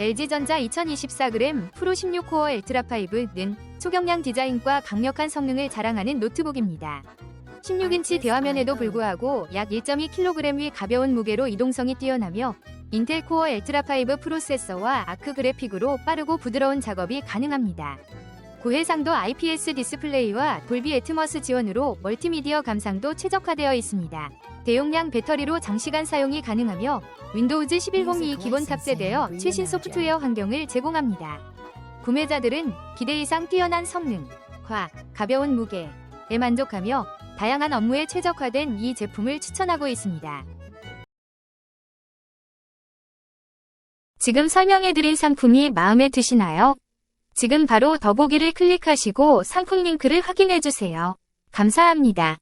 LG전자 2024g 프로 16코어 엘트라 5는 초경량 디자인과 강력한 성능을 자랑하는 노트북입니다. 16인치 대화면에도 불구하고 약 1.2kg 의 가벼운 무게로 이동성이 뛰어나며 인텔 코어 엘트라 5 프로세서와 아크 그래픽으로 빠르고 부드러운 작업이 가능합니다. 고해상도 IPS 디스플레이와 돌비 애트머스 지원으로 멀티미디어 감상도 최적화되어 있습니다. 대용량 배터리로 장시간 사용이 가능하며 윈도우즈 1102 기본 탑재되어 최신 소프트웨어 환경을 제공합니다. 구매자들은 기대 이상 뛰어난 성능, 과 가벼운 무게에 만족하며 다양한 업무에 최적화된 이 제품을 추천하고 있습니다. 지금 설명해드린 상품이 마음에 드시나요? 지금 바로 더보기를 클릭하시고 상품 링크를 확인해주세요. 감사합니다.